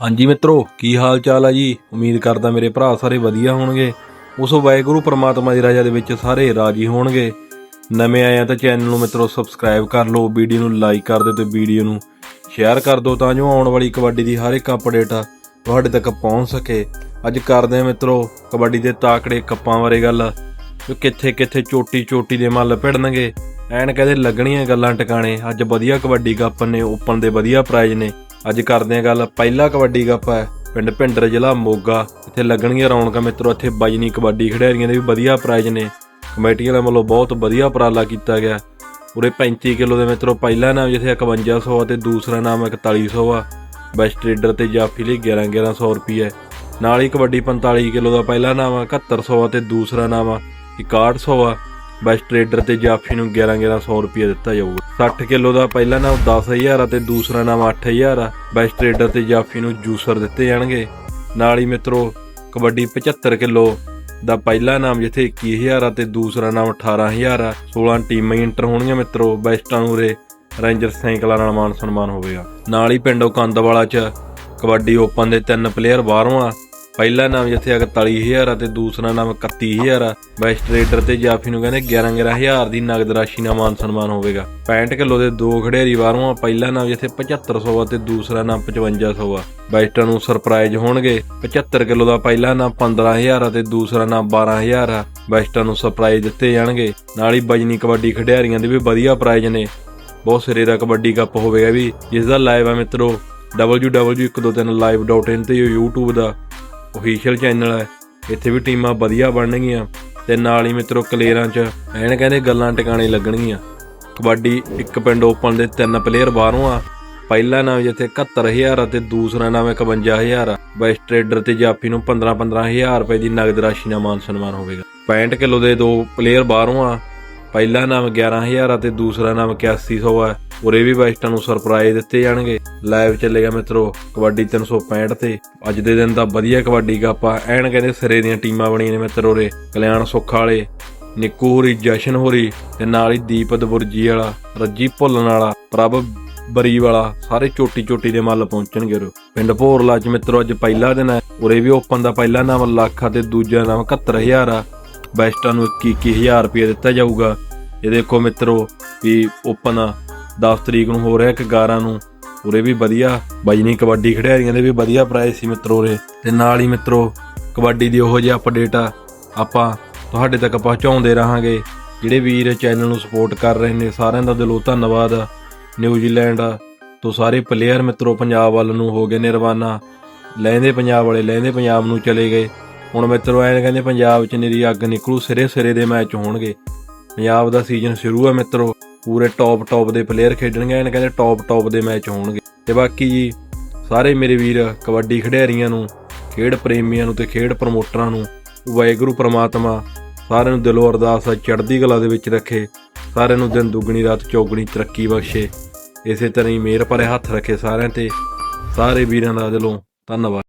ਹਾਂਜੀ ਮਿੱਤਰੋ, ਕੀ ਹਾਲ ਚਾਲ ਆ ਜੀ? ਉਮੀਦ ਕਰਦਾ ਮੇਰੇ ਭਰਾ ਸਾਰੇ ਵਧੀਆ ਹੋਣਗੇ। ਉਸ ਵਾਹਿਗੁਰੂ ਪ੍ਰਮਾਤਮਾ ਦੀ ਰਾਜਾ ਦੇ ਵਿੱਚ ਸਾਰੇ ਰਾਜੀ ਹੋਣਗੇ। ਨਵੇਂ ਆਏ ਆ ਤਾਂ ਚੈਨਲ ਨੂੰ ਮਿੱਤਰੋ ਸਬਸਕ੍ਰਾਈਬ ਕਰ ਲਓ, ਵੀਡੀਓ ਨੂੰ ਲਾਈਕ ਕਰ ਦਿਓ ਤੇ ਵੀਡੀਓ ਨੂੰ ਸ਼ੇਅਰ ਕਰ ਦਿਓ ਤਾਂ ਜੋ ਆਉਣ ਵਾਲੀ ਕਬੱਡੀ ਦੀ ਹਰ ਇੱਕ ਅਪਡੇਟ ਤੁਹਾਡੇ ਤੱਕ ਪਹੁੰਚ ਸਕੇ। ਅੱਜ ਕਰਦੇ ਹਾਂ ਮਿੱਤਰੋ, ਕਬੱਡੀ ਦੇ ਤਾਕੜੇ ਕੱਪਾਂ ਬਾਰੇ ਗੱਲ। ਜੋ ਕਿੱਥੇ ਕਿੱਥੇ ਚੋਟੀ ਚੋਟੀ ਦੇ ਮੱਲ ਭਿੜਨਗੇ। ਐਨ ਕਹਿੰਦੇ ਲੱਗਣੀਆਂ ਗੱਲਾਂ ਟਿਕਾਣੇ। ਅੱਜ ਵਧੀਆ ਕਬੱਡੀ ਕੱਪ ਨੇ ਓਪਨ ਦੇ ਵਧੀਆ ਪ੍ਰਾਈਜ਼ ਨੇ। ਅੱਜ ਕਰਦੇ ਆ ਗੱਲ। ਪਹਿਲਾ ਕਬੱਡੀ ਕੱਪ ਹੈ, ਪਿੰਡ ਭਿੰਡਰ ਜ਼ਿਲ੍ਹਾ ਮੋਗਾ। ਇੱਥੇ ਲੱਗਣਗੀਆਂ ਰੌਣਕਾਂ ਮਿੱਤਰੋ, ਇੱਥੇ ਬਾਜਨੀ ਕਬੱਡੀ ਖਿਡਾਰੀਆਂ ਦੇ ਵੀ ਵਧੀਆ ਪ੍ਰਾਈਜ਼ ਨੇ। ਕਮੇਟੀ ਵਾਲਿਆਂ ਵੱਲੋਂ ਬਹੁਤ ਵਧੀਆ ਉਪਰਾਲਾ ਕੀਤਾ ਗਿਆ। ਉਰੇ 35 ਕਿਲੋ ਦੇ ਮਿੱਤਰੋ, ਪਹਿਲਾ ਨਾਮ ਜਿੱਥੇ 5100 ਆ ਤੇ ਦੂਸਰਾ ਨਾਮ 4100 ਆ। ਬੈਸਟ ਟ੍ਰੇਡਰ ਤੇ ਜਾਫੀ ਲਈ 11 1100 ਰੁਪਏ ਨਾਲ ਹੀ ਕਬੱਡੀ 45 ਕਿਲੋ ਦਾ ਪਹਿਲਾ ਨਾਮ ਆ 7100 ਆ ਤੇ ਦੂਸਰਾ ਨਾਮ ਆ 6100 ਆ। ਬੈਸਟ ਟ੍ਰੇਡਰ ਤੇ ਜਾਫੀ ਨੂੰ 11 1100 ਰੁਪਏ ਦਿੱਤਾ ਜਾਊਗਾ। 60 ਕਿਲੋ ਦਾ ਪਹਿਲਾ ਨਾਮ 10000 ਆ ਤੇ ਦੂਸਰਾ ਨਾਮ 8000 ਆ। ਬੈਸਟ ਟ੍ਰੇਡਰ ਤੇ ਜਾਫੀ ਨੂੰ ਜੂਸਰ ਦਿੱਤੇ ਜਾਣਗੇ। ਨਾਲ ਹੀ ਮਿੱਤਰੋ, ਕਬੱਡੀ 75 ਕਿਲੋ ਦਾ ਪਹਿਲਾ ਨਾਮ ਜਿੱਥੇ 21000 ਆ ਤੇ ਦੂਸਰਾ ਨਾਮ 18000 ਆ। 16 ਟੀਮਾਂ ਹੀ ਇੰਟਰ ਹੋਣਗੀਆਂ ਮਿੱਤਰੋ, ਬੈਸਟਾਂ ਨੂੰ ਉਰੇ ਰੇਂਜਰ ਸਾਈਕਲਾਂ ਨਾਲ ਮਾਨ ਸਨਮਾਨ ਹੋਵੇਗਾ। ਨਾਲ ਹੀ ਪਿੰਡੋਂ ਕੰਦਵਾਲਾ ਚ ਕਬੱਡੀ ਓਪਨ ਦੇ ਤਿੰਨ ਪਲੇਅਰ ਬਾਹਰੋਂ ਆ। ਪਹਿਲਾ ਨਾਮ ਜਿੱਥੇ 41000 ਆ ਤੇ ਦੂਸਰਾ ਨਾਮ 31000 ਆ। ਬੈਸਟ ਟ੍ਰੇਡਰ ਤੇ ਜਾਫੀ ਨੂੰ ਕਹਿੰਦੇ 11 11000 ਦੀ ਨਗਦ ਰਾਸ਼ੀ ਨਾਲ ਮਾਨ ਸਨਮਾਨ ਹੋਵੇਗਾ। 65 ਕਿਲੋ ਦੇ ਦੋ ਖਿਡਾਰੀ ਬਾਹਰੋਂ ਆ, ਪਹਿਲਾ ਨਾਮ ਜਿੱਥੇ 7500 ਆ ਤੇ ਦੂਸਰਾ ਨਾਮ 5500 ਆ। ਬੈਸਟਾਂ ਨੂੰ ਸਰਪ੍ਰਾਈਜ਼ ਹੋਣਗੇ 75 ਕਿਲੋ ਦਾ ਪਹਿਲਾ ਨਾਮ 15000 ਆ ਤੇ ਦੂਸਰਾ ਨਾਮ 12000 ਆ। ਬੈਸਟਾਂ ਨੂੰ ਸਰਪ੍ਰਾਈਜ਼ ਦਿੱਤੇ ਜਾਣਗੇ, ਨਾਲ ਹੀ ਬਜਨੀ ਕਬੱਡੀ ਖਿਡਾਰੀਆਂ ਦੇ ਵੀ ਵਧੀਆ ਪ੍ਰਾਈਜ਼ ਨੇ। ਬਹੁਤ ਸਿਰੇ ਦਾ ਕਬੱਡੀ ਕੱਪ ਹੋਵੇਗਾ ਵੀ ਜਿਸ ਦਾ ਲਾਈਵ ਆ ਮਿੱਤਰੋ www.123live.in ਤੇ YouTube ਦਾ। ਅਫੀਸ਼ੀਅਲ ਚੈਨਲ ਹੈ। ਇੱਥੇ ਵੀ ਟੀਮਾਂ ਵਧੀਆ ਬਣਨਗੀਆਂ ਤੇ ਨਾਲ ਹੀ ਮਿੱਤਰੋ ਕਲੇਰਾਂ 'ਚ ਐਨ ਕਹਿੰਦੇ ਗੱਲਾਂ ਟਿਕਾਣੇ ਲੱਗਣਗੀਆਂ। ਕਬੱਡੀ ਇੱਕ ਪਿੰਡ ਓਪਨ ਦੇ ਤਿੰਨ ਪਲੇਅਰ ਬਾਹਰੋਂ ਆ। ਪਹਿਲਾ ਨਾਮ ਜਿੱਥੇ 71000 ਆ ਤੇ ਦੂਸਰਾ ਨਾਮ 51000 ਆ। ਬੈਸਟ ਟ੍ਰੇਡਰ ਤੇ ਜਾਫੀ ਨੂੰ 15 15000 ਰੁਪਏ ਦੀ ਨਗਦ ਰਾਸ਼ੀ ਨਾਲ ਮਾਨ ਸਨਮਾਨ ਹੋਵੇਗਾ। 65 ਕਿਲੋ ਦੇ ਦੋ ਪਲੇਅਰ ਬਾਹਰੋਂ ਆ। ਪਹਿਲਾ ਨਾਮ 11000 ਆ ਤੇ ਦੂਸਰਾ ਨਾਮ 8100 ਆ। ਉਰੇ ਵੀ ਬੈਸਟਾਂ ਨੂੰ ਸਰਪ੍ਰਾਈਜ਼ ਦਿੱਤੇ ਜਾਣਗੇ। ਲਾਈਵ ਚੱਲੇਗਾ ਮਿੱਤਰੋ, ਕਬੱਡੀ 365 ਤੇ। ਅੱਜ ਦੇ ਦਿਨ ਦਾ ਵਧੀਆ ਕਬੱਡੀ ਕੱਪ ਐਨ ਕਹਿੰਦੇ ਸਿਰੇ ਦੀਆਂ ਟੀਮਾਂ ਬਣੀਆਂ ਨੇ ਮਿੱਤਰੋ ਰੇ ਕਲਿਆਣ ਸੁੱਖ ਵਾਲੇ, ਨਿੱਕੂ ਹੋਰੀ, ਜਸ਼ਨ ਹੋਰੀ ਤੇ ਨਾਲ ਹੀ ਦੀਪਤ ਬੁਰਜੀ ਵਾਲਾ ਰੱਜੀ ਭੁੱਲਣ ਵਾਲਾ, ਪ੍ਰਭ ਬਰੀ ਵਾਲਾ, ਸਾਰੇ ਚੋਟੀ ਚੋਟੀ ਦੇ ਮੱਲ ਪਹੁੰਚਣਗੇ ਉਰੇ। ਪਿੰਡ ਭੋਰਲਾ ਚ ਮਿੱਤਰੋ ਅੱਜ ਪਹਿਲਾ ਦਿਨ ਹੈ ਉਰੇ ਵੀ ਓਪਨ ਦਾ ਪਹਿਲਾ ਨਾਮ ਲੱਖ ਆ ਤੇ ਦੂਜਾ ਨਾਮ 71000 ਆ। ਬੈਸਟਾਂ ਨੂੰ 21000 ਰੁਪਏ ਦਿੱਤਾ ਜਾਊਗਾ। ਇਹ ਦੇਖੋ ਮਿੱਤਰੋ ਵੀ ਓਪਨ 10 ਤਰੀਕ ਨੂੰ ਹੋ ਰਿਹਾ ਇੱਕ 11 ਨੂੰ। ਉਰੇ ਵੀ ਵਧੀਆ। ਬਜਨੀ ਕਬੱਡੀ ਖਿਡਾਰੀਆਂ ਦੇ ਵੀ ਵਧੀਆ ਪ੍ਰਾਈਜ਼ ਸੀ ਮਿੱਤਰੋ ਉਰੇ। ਤੇ ਨਾਲ ਹੀ ਮਿੱਤਰੋ, ਕਬੱਡੀ ਦੀ ਉਹੋ ਜਿਹੀ ਅਪਡੇਟ ਆ। ਆਪਾਂ ਤੁਹਾਡੇ ਤੱਕ ਪਹੁੰਚਾਉਂਦੇ ਰਹਾਂਗੇ। ਜਿਹੜੇ ਵੀਰ ਚੈਨਲ ਨੂੰ ਸਪੋਰਟ ਕਰ ਰਹੇ ਨੇ, ਸਾਰਿਆਂ ਦਾ ਦਿਲੋਂ ਧੰਨਵਾਦ। ਨਿਊਜ਼ੀਲੈਂਡ ਤੋਂ ਸਾਰੇ ਪਲੇਅਰ ਮਿੱਤਰੋ, ਪੰਜਾਬ ਵੱਲ ਨੂੰ ਹੋ ਗਏ ਨੇ ਰਵਾਨਾ। ਲਹਿੰਦੇ ਪੰਜਾਬ ਵਾਲੇ, ਲਹਿੰਦੇ ਪੰਜਾਬ ਨੂੰ ਚਲੇ ਗਏ। ਹੁਣ ਮਿੱਤਰੋ, ਐਂ ਕਹਿੰਦੇ ਪੰਜਾਬ 'ਚ ਨਿਰੀ ਅੱਗ ਨਿਕਲੂ, ਸਿਰੇ ਸਿਰੇ ਦੇ ਮੈਚ ਹੋਣਗੇ। ਪੰਜਾਬ ਦਾ ਸੀਜ਼ਨ ਸ਼ੁਰੂ ਆ ਮਿੱਤਰੋ। ਪੂਰੇ ਟੌਪ ਟੌਪ ਦੇ ਪਲੇਅਰ ਖੇਡਣਗੇ ਐਂ ਕਹਿੰਦੇ ਟੌਪ ਟੌਪ ਦੇ ਮੈਚ ਹੋਣਗੇ। ਤੇ ਬਾਕੀ ਜੀ, ਸਾਰੇ ਮੇਰੇ ਵੀਰ ਕਬੱਡੀ ਖਿਡਾਰੀਆਂ ਨੂੰ, ਖੇਡ ਪ੍ਰੇਮੀਆਂ ਨੂੰ ਤੇ ਖੇਡ ਪ੍ਰਮੋਟਰਾਂ ਨੂੰ, ਵਾਹਿਗੁਰੂ ਪ੍ਰਮਾਤਮਾ ਸਾਰਿਆਂ ਨੂੰ ਦਿਲੋਂ ਅਰਦਾਸ ਆ, ਚੜ੍ਹਦੀ ਕਲਾ ਦੇ ਵਿੱਚ ਰੱਖੇ, ਸਾਰਿਆਂ ਨੂੰ ਦਿਨ ਦੁੱਗਣੀ, ਰਾਤ ਚੌਗਣੀ ਤਰੱਕੀ ਬਖਸ਼ੇ। ਇਸੇ ਤਰ੍ਹਾਂ ਹੀ ਮਿਹਰ ਭਰੇ ਹੱਥ ਰੱਖੇ ਸਾਰਿਆਂ ਤੇ। ਸਾਰੇ ਵੀਰਾਂ ਦਾ ਦਿਲੋਂ ਧੰਨਵਾਦ।